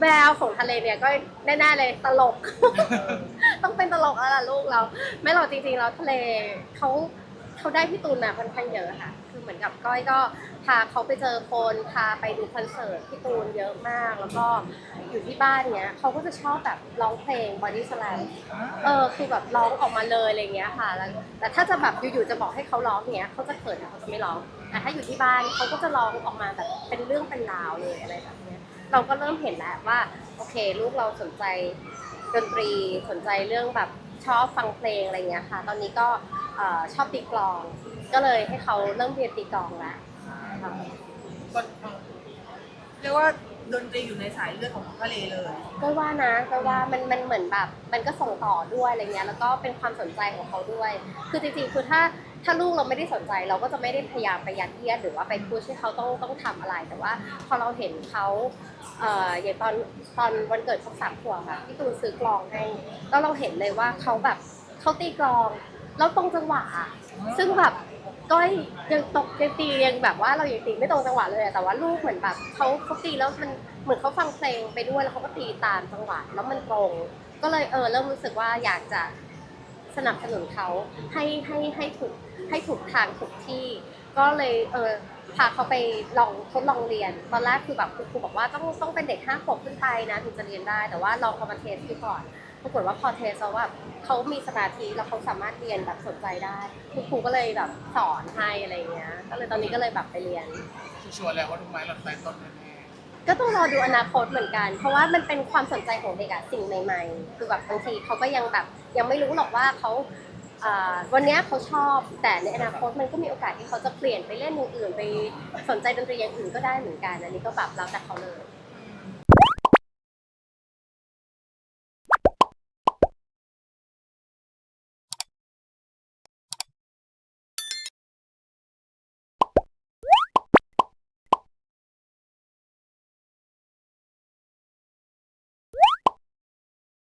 แววของทะเลเนี่ยก็แน่ๆเลยตลก ต้องเป็นตลกแล้วล่ะลูกเรา ไม่หรอกจริงๆแล้วทะเลเขาเขาได้พี่ตูนมาค่อนข้างเยอะค่ะ คือเหมือนกับก้อยก็พาเขาไปเจอคนพาไปดูคอนเสิร์ตพี่ตูนเยอะมาก แล้วก็อยู่ที่บ้านเนี้ยเขาก็จะชอบแบบร้องเพลงบอดี้สแลมเออคือแบบร้องออกมาเลยอะไรเงี้ยค่ะแล้วแต่ถ้าจะแบบอยู่ๆจะบอกให้เขาร้องเนี้ยเขาจะเขินเขาจะไม่ร้องแต่ถ้าอยู่ที่บ้านเขาก็จะร้องออกมาแบบเป็นเรื่องเป็นราวเลยอะไรแบบเนี้ย เราก็เริ่มเห็นแล้วว่า โอเค ลูกเราสนใจดนตรีสนใจเรื่องแบบชอบฟังเพลงอะไรเงี้ยค่ะ ตอนนี้ก็เอ่อชอบตีกลอง ก็เลยให้เขาเริ่มเรียนตีกลองแล้วค่ะก็เรียกว่าดนตรีอยู่ในสายเลือดของทะเลเลยก็ว่านะก็ว่ามันมันเหมือนแบบ มันก็ส่งต่อด้วยอะไรเงี้ยแล้วก็เป็นความสนใจของเขาด้วย คือจริงๆคือถ้า ถ้าลูกเราไม่ได้สนใจเราก็จะไม่ได้พยายามไปยัดเยียดหรือว่าไปพูดให้เขาต้องต้องทำอะไร แต่ว่าพอเราเห็นเขาเอ่ออย่างตอนตอนวันเกิดเขาสามขวบค่ะพี่ตูนซื้อกลองให้แล้วเราเห็นเลยว่าเขาแบบเขาตีกลองแล้วตรงจังหวะอะซึ่งแบบก้อยยังตกยังตียังแบบว่าเรายังตีไม่ตรงจังหวะเลยอะแต่ว่าลูกเหมือนแบบเขาเขาตีแล้วมันเหมือนเขาฟังเพลงไปด้วยแล้วเขาก็ตีตามจังหวะแล้วมันตรง ก็เลยเออเริ่มรู้สึกว่าอยากจะ สนับสนุนเขาให้ให้ให้ถูกให้ถูกทางถูกที่ ก็เลยเออพาเขาไปลองทดลองเรียน ตอนแรกคือแบบครูบอกว่าต้องต้องเป็นเด็กห้าขวบขึ้นไปนะถึงจะเรียนได้ แต่ว่าลองเอามาเทสดูก่อนปรากฏว่าพอเทสแล้วว่าเขามีสมาธิแล้วเขาสามารถเรียนแบบสนใจได้คุณครูก็เลยแบบสอนให้อะไรเงี้ย ก็เลยตอนนี้ก็เลยแบบไปเรียน ชัวร์ๆแล้วว่าทุกไม้หล่นใต้ต้นแน่ ก็ต้องรอดูอนาคตเหมือนกัน เพราะว่ามันเป็นความสนใจของเด็กอะสิ่งใหม่ ๆ คือแบบบางทีเขาก็ยังแบบยังไม่รู้หรอกว่าเขาอ่าวันเนี้ยเขาชอบแต่ในอนาคตมันก็มีโอกาสที่เขาจะเปลี่ยนไปเล่นอย่างอื่นไปสนใจดนตรีอย่างอื่นก็ได้เหมือนกันอันนี้ก็แบบแล้วแต่เขาเลย